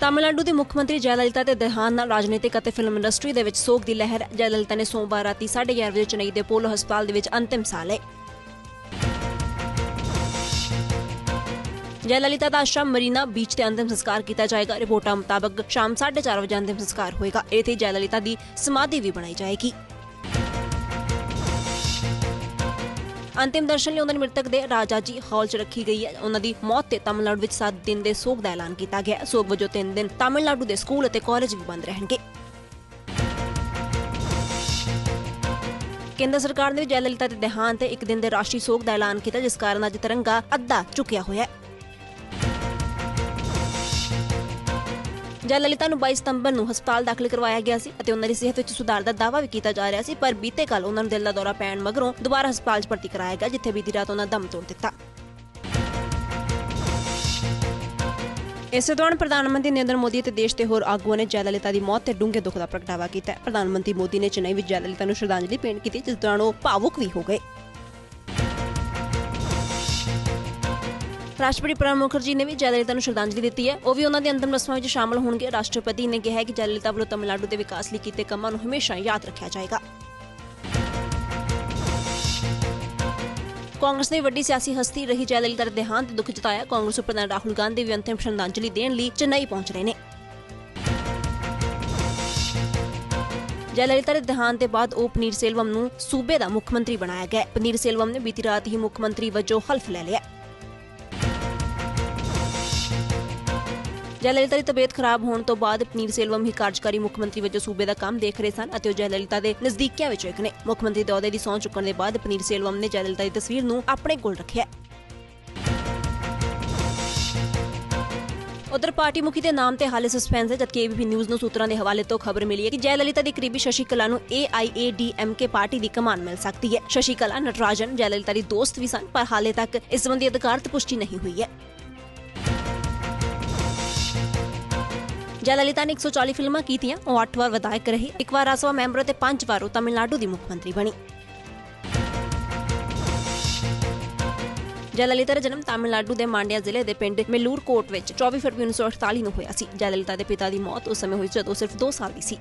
ਤਾਮਿਲਨਾਡੂ ਦੀ ਮੁੱਖ ਮੰਤਰੀ ਜੈਲਲਿਤਾ ਦੇ ਦੇਹਾਂਤ ਨਾਲ ਰਾਜਨੀਤਿਕ ਅਤੇ ਫਿਲਮ ਇੰਡਸਟਰੀ ਦੇ ਵਿੱਚ ਸੋਗ ਦੀ ਲਹਿਰ, ਜੈਲਲਿਤਾ ਨੇ ਸੋਮਵਾਰ ਰਾਤੀ 11:30 ਵਜੇ ਚੇਨਈ ਦੇ ਪੋਲੋ ਹਸਪਤਾਲ ਦੇ ਵਿੱਚ ਅੰਤਿਮ ਸਾਹ ਲਏ। ਜੈਲਲਿਤਾ ਦਾ ਆਸ਼ਰਮ ਮਰੀਨਾ ਬੀਚ ਤੇ ਅੰਤਿਮ ਸੰਸਕਾਰ ਕੀਤਾ ਜਾਏਗਾ। ਰਿਪੋਰਟਾਂ ਮੁਤਾਬਕ ਸ਼ਾਮ 4:30 ਵਜੇ ਅੰਤਿਮ ਸੰਸਕਾਰ ਹੋਏਗਾ। ਇੱਥੇ ਜੈਲਲਿਤਾ ਦੀ ਸਮਾਧੀ ਵੀ ਬਣਾਈ ਜਾਏਗੀ। ਅੰਤਿਮ ਦਰਸ਼ਨ ਲਈ ਉਹਨਾਂ ਦੀ ਮ੍ਰਿਤਕ ਦੇ ਰਾਜਾ ਜੀ ਹਾਲ 'ਚ ਰੱਖੀ ਗਈ ਹੈ। ਉਹਨਾਂ ਦੀ ਮੌਤ ਤੇ ਤਾਮਿਲਨਾਡੂ ਵਿੱਚ 7 ਦਿਨ ਦੇ ਸੋਗ ਦਾ ਐਲਾਨ ਕੀਤਾ ਗਿਆ ਸੋਗ ਵਜੋਂ 3 ਦਿਨ ਤਾਮਿਲਨਾਡੂ ਦੇ ਸਕੂਲ ਅਤੇ ਕਾਲਜ ਵੀ ਬੰਦ ਰਹਿਣਗੇ। ਕੇਂਦਰ ਸਰਕਾਰ ਨੇ ਜੈਲਲਿਤਾ ਦੇ ਦੇਹਾਂਤ ਤੇ ਇੱਕ ਦਿਨ ਦੇ ਰਾਸ਼ਟਰੀ ਸੋਗ ਦਾ ਐਲਾਨ ਕੀਤਾ, ਜਿਸ ਕਾਰਨ ਅੱਜ ਤਿਰੰਗਾ ਅੱਧਾ ਝੁਕਿਆ ਹੋਇਆ ਹੈ। ਜੈਲਲਿਤਾ ਨੂੰ 22 ਸਤੰਬਰ ਨੂੰ ਹਸਪਤਾਲ ਦਾਖਲ ਕਰਵਾਇਆ ਗਿਆ ਸੀ ਅਤੇ ਉਹਨਾਂ ਦੀ ਸਿਹਤ ਵਿੱਚ ਸੁਧਾਰ ਦਾ ਦਾਅਵਾ ਵੀ ਕੀਤਾ ਜਾ ਰਿਹਾ ਸੀ, ਪਰ ਬੀਤੇ ਕੱਲ ਉਹਨਾਂ ਨੂੰ ਦਿਲ ਦਾ ਦੌਰਾ ਪੈਣ ਮਗਰੋਂ ਦੁਬਾਰਾ ਹਸਪਤਾਲ 'ਚ ਭਰਤੀ ਕਰਾਇਆ ਗਿਆ, ਜਿੱਥੇ ਬੀਤੀ ਰਾਤ ਉਹਨਾਂ ਦਮ ਤੋੜ ਦਿੱਤਾ। ਇਸੇ ਦੌਰਾਨ ਪ੍ਰਧਾਨ ਮੰਤਰੀ ਨਰਿੰਦਰ ਮੋਦੀ ਅਤੇ ਦੇਸ਼ ਦੇ ਹੋਰ ਆਗੂਆਂ ਨੇ ਜੈਲਲਿਤਾ ਦੀ ਮੌਤ ਤੇ ਡੂੰਘੇ ਦੁੱਖ ਦਾ ਪ੍ਰਗਟਾਵਾ ਕੀਤਾ। ਪ੍ਰਧਾਨ ਮੰਤਰੀ ਮੋਦੀ ਨੇ ਚੇਨਈ ਵਿੱਚ ਜੈਲਲਿਤਾ ਨੂੰ ਸ਼ਰਧਾਂਜਲੀ ਭੇਂਟ ਕੀਤੀ, ਜਿਸ ਦੌਰਾਨ ਉਹ ਭਾਵੁਕ ਵੀ ਹੋ ਗਏ। ਰਾਸ਼ਟਰਪਤੀ ਪ੍ਰਣਬ ਮੁਖਰਜੀ ਨੇ ਵੀ ਜੈਲਲਿਤਾ ਨੂੰ ਸ਼ਰਧਾਂਜਲੀ ਦਿੱਤੀ ਹੈ। ਉਹ ਵੀ ਉਹਨਾਂ ਦੀ ਅੰਤਮ ਰਸਮਾਂ ਵਿੱਚ ਸ਼ਾਮਲ ਹੋਣਗੇ। ਰਾਸ਼ਟਰਪਤੀ ਨੇ ਕਿਹਾ ਕਿ ਜੈਲਲਿਤਾ ਵੱਲੋਂ ਤਮਿਲਨਾਡੂ ਦੇ ਵਿਕਾਸ ਲਈ ਕੀਤੇ ਕੰਮਾਂ ਨੂੰ ਹਮੇਸ਼ਾ ਯਾਦ ਰੱਖਿਆ ਜਾਏਗਾ। ਕਾਂਗਰਸ ਨੇ ਵੱਡੀ ਸਿਆਸੀ ਹਸਤੀ ਰਹੀ ਜੈਲਲਿਤਾ ਦੇ ਦੇਹਾਂਤ ਤੇ ਦੁੱਖ ਜਤਾਇਆ। ਕਾਂਗਰਸ ਪ੍ਰਧਾਨ ਰਾਹੁਲ ਗਾਂਧੀ ਵੀ ਅੰਤਿਮ ਸ਼ਰਧਾਂਜਲੀ ਦੇਣ ਲਈ ਚੇਨਈ ਪਹੁੰਚ ਰਹੇ ਨੇ। ਜੈਲਲਿਤਾ ਦੇ ਦੇਹਾਂਤ ਦੇ ਬਾਅਦ ਉਹ ਪਨੀਰ ਸੇਲਵਮ ਨੂੰ ਸੂਬੇ ਦਾ ਮੁੱਖ ਮੰਤਰੀ ਬਣਾਇਆ ਗਿਆ ਪਨੀਰ ਸੇਲਵਮ ਨੇ ਬੀਤੀ ਰਾਤ ਹੀ ਮੁੱਖ ਮੰਤਰੀ ਵਜੋਂ ਹਲਫ ਲੈ ਲਿਆ ਜੈਲਲਿਤਾ ਦੀ ਤਬੀਅਤ ਖਰਾਬ ਹੋਣ ਤੋਂ ਬਾਅਦ ਪਨੀਰ ਸੇਲਵਮ ਹੀ ਕਾਰਜਕਾਰੀ ਮੁੱਖ ਮੰਤਰੀ ਵਜੋਂ ਸੂਬੇ ਦਾ ਕੰਮ ਦੇਖ ਰਹੇ ਸਨ ਅਤੇ ਉਹ ਜੈਲਲਿਤਾ ਦੇ ਨਜ਼ਦੀਕੀਆਂ ਵਿੱਚੋਂ ਇੱਕ ਨੇ। ਮੁੱਖ ਮੰਤਰੀ ਦੇ ਅਹੁਦੇ ਦੀ ਸਹੁੰ ਚੁੱਕਣ ਦੇ ਬਾਅਦ ਪਨੀਰ ਸੇਲਵਮ ਨੇ ਜੈਲਲਿਤਾ ਦੀ ਤਸਵੀਰ ਨੂੰ ਆਪਣੇ ਕੋਲ ਰੱਖਿਆ। ਉਧਰ ਪਾਰਟੀ ਮੁਖੀ ਦੇ ਨਾਮ ਤੇ ਹਾਲੇ ਸਸਪੈਂਸ ਹੈ, ਜਦਕਿ ਏਬੀਪੀ ਨਿਊਜ਼ ਨੂੰ ਸੂਤਰਾਂ ਦੇ ਹਵਾਲੇ ਤੋਂ ਖਬਰ ਮਿਲੀ ਹੈ ਕਿ ਜੈਲਲਿਤਾ ਦੇ ਕਰੀਬੀ ਸ਼ਸ਼ੀ ਕਲਾ ਨੂੰ AIADMK ਪਾਰਟੀ ਦੀ ਕਮਾਨ ਮਿਲ ਸਕਦੀ ਹੈ। ਸ਼ਸ਼ੀ ਕਲਾ, ਨਟਰਾਜਨ, ਜੈਲਲਿਤਾ ਦੀ ਦੋਸਤ ਵੀ ਸਨ, ਪਰ ਹਾਲੇ ਤੱਕ ਇਸ ਸੰਬੰਧੀ ਅਧਿਕਾਰਤ ਪੁਸ਼ਟੀ ਨਹੀਂ ਹੋਈ ਹੈ। ਜੈਲਲਿਤਾ ਨੇ 140 ਫਿਲਮਾਂ ਕੀਤੀਆਂ ਉਹ 8 ਵਾਰ ਵਿਧਾਇਕ ਰਹੀ ਇੱਕ ਵਾਰ ਰਾਜ ਸਭਾ ਮੈਂਬਰ ਤੇ 5 ਵਾਰ ਦੀ ਮੁੱਖ ਮੰਤਰੀ ਬਣੀ ਜੈਲਲਿਤਾ ਦਾ ਜਨਮ ਤਾਮਿਲਨਾਡੂ ਦੇ ਮਾਂਡਿਆ ਜ਼ਿਲ੍ਹੇ ਦੇ ਪਿੰਡ ਮੇਲੂਰ ਕੋਟ ਵਿੱਚ 24 ਫਰਵਰੀ 1948 ਨੂੰ ਹੋਇਆ ਸੀ ਜੈਲਲਿਤਾ ਦੇ ਪਿਤਾ ਦੀ ਮੌਤ ਉਸ ਸਮੇਂ ਹੋਈ ਜਦੋਂ ਸਿਰਫ 2 ਸਾਲ ਦੀ ਸੀ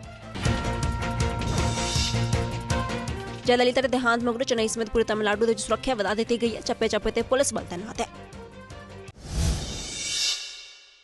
ਜੈਲਲਿਤਾ ਦੇ ਦੇਹਾਂਤ ਮਗਰੋਂ ਚੇਨਈ ਸਮੇਤ ਪੂਰੇ ਤਾਮਿਲਨਾਡੂ ਦੇ ਵਿੱਚ ਸੁਰੱਖਿਆ ਵਧਾ ਦਿੱਤੀ ਗਈ ਹੈ ਚੱਪੇ ਚੱਪੇ ਤੇ ਪੁਲਿਸ ਬਲ ਤੈਨਾਤ ਹੈ